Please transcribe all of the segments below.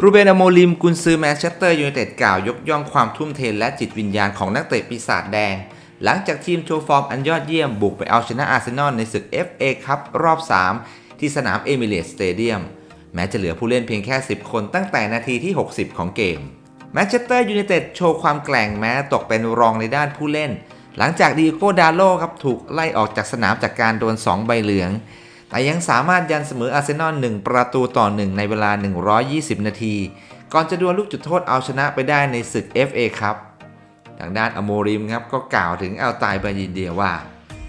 รูเบนอโมลิมกุนซือแมนเชสเตอร์ยูไนเต็ดกล่าวยกย่องความทุ่มเทและจิตวิญญาณของนักเตะปีศาจแดง หลังจากทีมโชว์ฟอร์มอันยอดเยี่ยมบุกไปเอาชนะอาร์เซนอลในศึก FA คัพรอบ 3 ที่สนามเอมิเรตสเตเดียมแม้จะเหลือผู้เล่นเพียงแค่ 10 คนตั้งแต่นาทีที่ 60 ของเกมแมนเชสเตอร์ยูไนเต็ดโชว์ความแกร่งแม้ตกเป็นรองในด้านผู้เล่น หลังจากดีโก้ดาโลครับถูกไล่ออกจากสนามจากการโดน 2 ใบเหลือง แต่ยังสามารถยันเสมออาร์เซนอล1ประตูต่อ 1 ในเวลา 120 นาที ก่อนจะดวลลูกจุดโทษเอาชนะไปได้ในศึก FA ครับ ทางด้านอโมริมครับก็กล่าวถึงอัลตายบายินเดียว่า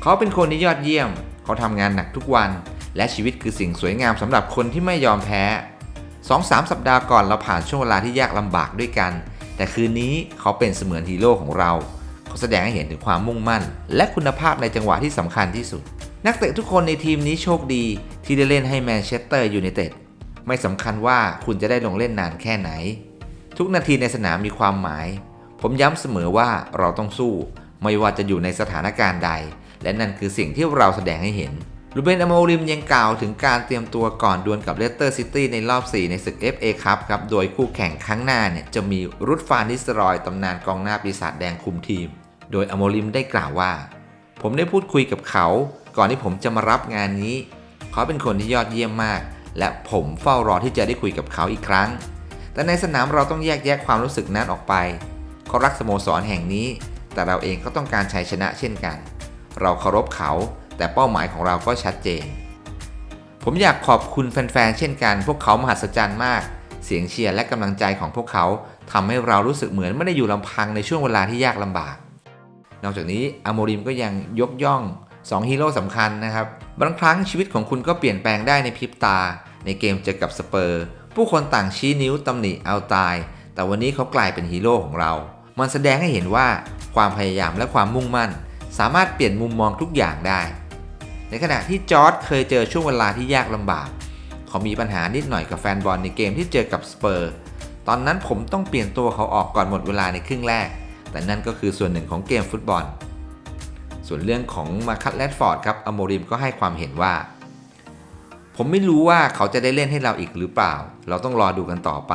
เขาเป็นคนที่ยอดเยี่ยม เขาทำงานหนักทุกวัน และชีวิตคือสิ่งสวยงามสำหรับคนที่ไม่ยอมแพ้2-3 สัปดาห์ก่อนเราผ่านช่วงเวลาที่ยากลำบากด้วยกัน แต่คืนนี้เขาเป็นเสมือนฮีโร่ของเรา เขาแสดงให้เห็นถึงความมุ่งมั่น และคุณภาพในจังหวะที่สำคัญที่สุด นักเตะทุกคนในทีมนี้โชคดีที่ได้เล่นให้แมนเชสเตอร์ยูไนเต็ดไม่สำคัญว่าคุณจะได้ลงเล่นนานแค่ไหน ทุกนาทีในสนามมีความหมาย ผมย้ำเสมอว่าเราต้องสู้ ไม่ว่าจะอยู่ในสถานการณ์ใด และนั่นคือสิ่งที่เราแสดงให้เห็นลูเบนอโมริมยังกล่าวถึงการเตรียมตัวก่อนดวลกับเลสเตอร์ซิตี้ในรอบ 4 ในศึก FA ครับครับ โดยคู่แข่งครั้งหน้าเนี่ยจะมีรุดฟานนิสรอยตำนานกองหน้าปีศาจแดงคุมทีม โดยอโมริมได้กล่าวว่า ผมได้พูดคุยกับเขา ก่อนที่ผมจะมารับงานนี้ เขาเป็นคนที่ยอดเยี่ยมมาก และผมเฝ้ารอที่จะได้คุยกับเขาอีกครั้ง แต่ในสนามเราต้องแยกแยะความรู้สึกนั้นออกไป เขารักสโมสรแห่งนี้ แต่เราเองก็ต้องการชัยชนะเช่นกัน เราเคารพเขา แต่เป้าหมายของเราก็ชัดเจน ผมอยากขอบคุณแฟนๆ เช่นกัน พวกเขามหัศจรรย์มาก เสียงเชียร์และกำลังใจของพวกเขาทำให้เรารู้สึกเหมือนไม่ได้อยู่ลำพังในช่วงเวลาที่ยากลำบาก นอกจากนี้อโมริมก็ยังยกย่อง 2ฮีโร่สำคัญนะครับ บางครั้งชีวิตของคุณก็เปลี่ยนแปลงได้ในพริบตา ในเกมเจอกับสเปอร์ ผู้คนต่างชี้นิ้วตำหนิเอาตาย แต่วันนี้เขากลายเป็นฮีโร่ของเรา มันแสดงให้เห็นว่าความพยายามและความมุ่งมั่น สามารถเปลี่ยนมุมมองทุกอย่างได้ ในขณะที่จอร์ดเคยเจอช่วงเวลาที่ยากลำบาก เขามีปัญหานิดหน่อยกับแฟนบอลในเกมที่เจอกับสเปอร์ตอนนั้นผมต้องเปลี่ยนตัวเขาออกก่อนหมดเวลาในครึ่งแรก แต่นั่นก็คือส่วนหนึ่งของเกมฟุตบอล ส่วนเรื่องของมาคัตแรดฟอร์ดครับอโมริมก็ให้ความเห็นว่า ผมไม่รู้ว่าเขาจะได้เล่นให้เราอีกหรือเปล่า เราต้องรอดูกันต่อไป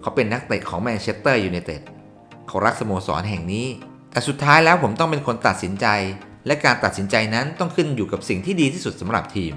เขาเป็นนักเตะของแมนเชสเตอร์ยูไนเต็ดเขารักสโมสรแห่งนี้ แต่สุดท้ายแล้วผมต้องเป็นคนตัดสินใจ และการตัดสินใจนั้นต้องขึ้นอยู่กับสิ่งที่ดีที่สุดสำหรับทีม